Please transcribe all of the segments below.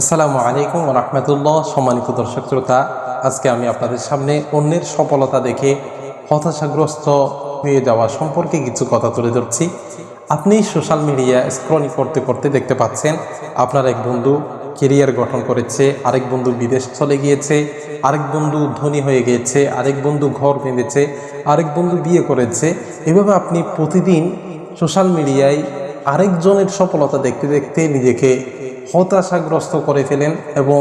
আসসালামু আলাইকুম রহমতুল্লাহ। সম্মানিত দর্শক শ্রোতা, আজকে আমি আপনাদের সামনে অন্যের সফলতা দেখে হতাশাগ্রস্ত হয়ে যাওয়া সম্পর্কে কিছু কথা তুলে ধরছি। আপনি সোশ্যাল মিডিয়া স্ক্রলিং করতে করতে দেখতে পাচ্ছেন, আপনার এক বন্ধু কেরিয়ার গঠন করেছে, আরেক বন্ধু বিদেশ চলে গিয়েছে, আরেক বন্ধু ধনী হয়ে গিয়েছে, আরেক বন্ধু ঘর বেঁধেছে, আরেক বন্ধু বিয়ে করেছে। এভাবে আপনি প্রতিদিন সোশ্যাল মিডিয়ায় আরেকজনের সফলতা দেখতে দেখতে নিজেকে হতাশাগ্রস্ত করে ফেলেন এবং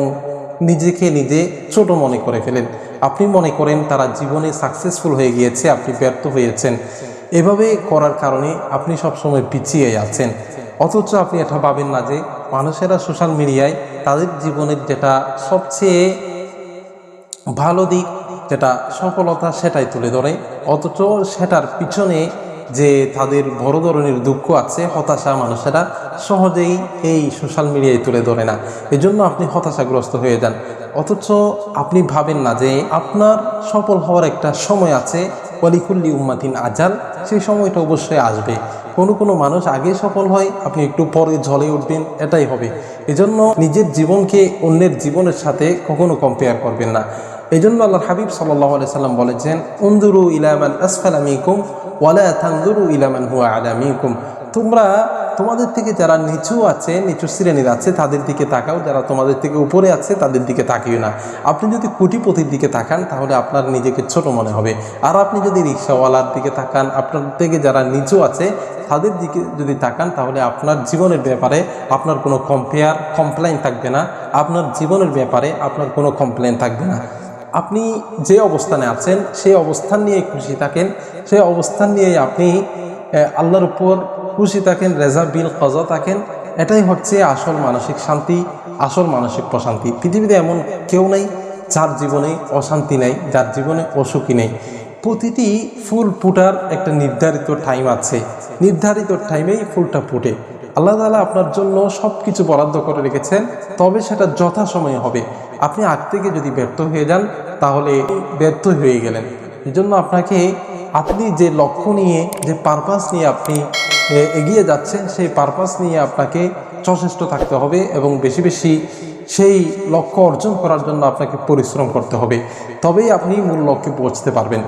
নিজেকে নিজে ছোট মনে করে ফেলেন। আপনি মনে করেন তারা জীবনে সাকসেসফুল হয়ে গিয়েছে, আপনি ব্যর্থ হয়েছেন। এভাবে করার কারণে আপনি সবসময় পিছিয়ে আছেন। অথচ আপনি এটা ভাবেন না যে মানুষেরা সোশ্যাল মিডিয়ায় তাদের জীবনের যেটা সবচেয়ে ভালো দিক, যেটা সফলতা সেটাই তুলে ধরে। অথচ সেটার পিছনে যে তাদের বড় ধরনের দুঃখ আছে, হতাশা মানুষেরা সহজেই এই সোশ্যাল মিডিয়ায় তুলে ধরে না। এজন্য আপনি হতাশাগ্রস্ত হয়ে যান। অথচ আপনি ভাবেন না যে আপনার সফল হওয়ার একটা সময় আছে অলিকুল্লি উম্মাতিন আজাল, সেই সময়টা অবশ্যই আসবে। কোনো কোনো মানুষ আগে সফল হয়, আপনি একটু পরে ঝলে উঠবেন, এটাই হবে। এজন্য নিজের জীবনকে অন্যের জীবনের সাথে কখনো কম্পেয়ার করবেন না। এই জন্য আল্লাহ হাবিব সাল্লাহ সাল্লাম বলেছেন উন্দুরু ইলামান আসফালামিকুম ওয়ালা তান্দুরু ইলামান হুয়া আলামিকুম তোমরা তোমাদের থেকে যারা নিচু আছে, নিচু শ্রেণির আছে, তাদের দিকে তাকাও। যারা তোমাদের থেকে উপরে আছে, তাদের দিকে তাকিও না। আপনি যদি কোটিপতির দিকে তাকান, তাহলে আপনার নিজেকে ছোট মনে হবে। আর আপনি যদি রিক্সাওয়ালার দিকে তাকান, আপনার থেকে যারা নিচু আছে, তাদের দিকে যদি তাকান, তাহলে আপনার জীবনের ব্যাপারে আপনার কোনো কম্পেয়ার কমপ্লেন থাকবে না। আপনার জীবনের ব্যাপারে আপনার কোনো কমপ্লেন থাকবে না। আপনি যে অবস্থানে আছেন, সেই অবস্থান নিয়ে খুশি থাকেন। সেই অবস্থান নিয়ে আপনি আল্লাহর উপর খুশি থাকেন, রেজা বিল কজা থাকেন। এটাই হচ্ছে আসল মানসিক শান্তি, আসল মানসিক প্রশান্তি। পৃথিবীতে এমন কেউ নেই যার জীবনে অশান্তি নেই, যার জীবনে অসুখী নেই। প্রতিটি ফুল ফুটার একটা নির্ধারিত টাইম আছে। নির্ধারিত টাইমেই ফুলটা ফুটে। আল্লাহ তালা আপনার জন্য সব কিছু বরাদ্দ করে রেখেছেন, তবে সেটা যথাসময়ে হবে। আপনি আগ থেকে যদি ব্যর্থ হয়ে যান, তাহলে ব্যর্থ হয়ে গেলেন। এই জন্য আপনাকে আপনি যে লক্ষ্য নিয়ে, যে পারপাস নিয়ে আপনি এগিয়ে যাচ্ছেন, সেই পারপাস নিয়ে আপনাকে সচেষ্ট থাকতে হবে এবং বেশি বেশি সেই লক্ষ্য অর্জন করার জন্য আপনাকে পরিশ্রম করতে হবে। তবেই আপনি মূল লক্ষ্যে পৌঁছতে পারবেন।